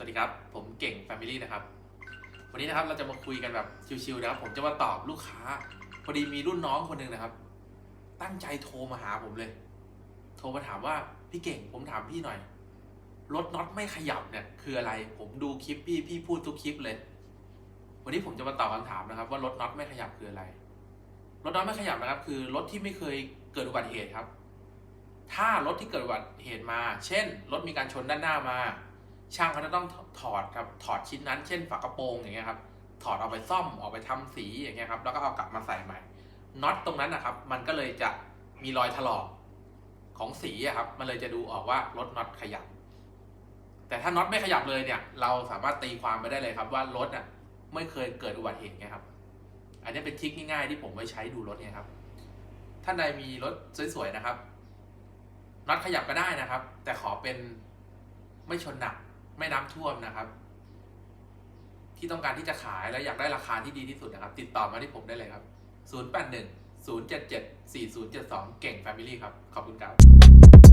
สวัสดีครับ ผมเก่ง Family นะครับ วันนี้นะครับเราจะมาคุยกันแบบชิวๆนะครับผมจะมาตอบลูกค้า พอดีมีรุ่นน้องคนหนึ่งนะครับ ตั้งใจโทรมาหาผมเลย โทรมาถามว่าพี่เก่งผมถามพี่หน่อยรถน็อตไม่ขยับเนี่ยคืออะไร ผมดูคลิปพี่พี่พูดทุกคลิปเลย วันนี้ผมจะมาตอบคำถามนะครับ ว่ารถน็อตไม่ขยับคืออะไรรถน็อตไม่ขยับนะครับ คือรถที่ไม่เคยเกิดอุบัติเหตุครับ ถ้ารถที่เกิดอุบัติเหตุมา เช่นรถมีการชนด้านหน้ามา ช่างเขาจะต้องถอดครับถอดชิ้นนั้นเช่นฝากระโปรงอย่างเงี้ยครับถอดเอาไปซ่อมออกไปทำสีอย่างเงี้ยครับแล้วก็เอากลับมาใส่ใหม่น็อตตรงนั้นนะครับ มันก็เลยจะมีรอยถลอกของสีอะครับ มันเลยจะดูออกว่ารถน็อตขยับ แต่ถ้าน็อตไม่ขยับเลยเนี่ย เราสามารถตีความไปได้เลยครับว่ารถอะไม่เคยเกิดอุบัติเหตุไงครับ อันนี้เป็นทริคง่ายๆที่ผมไว้ใช้ดูรถเนี่ยครับ ท่านใดมีรถสวยๆนะครับน็อตขยับก็ได้นะครับ แต่ขอเป็นไม่ชนหนัก ไม่น้ำท่วมนะครับ ที่ต้องการที่จะขายและอยากได้ราคาที่ดีที่สุดนะครับ ติดต่อมาที่ผมได้เลยครับ 081 077 4072 เก่ง Family ครับ ขอบคุณครับ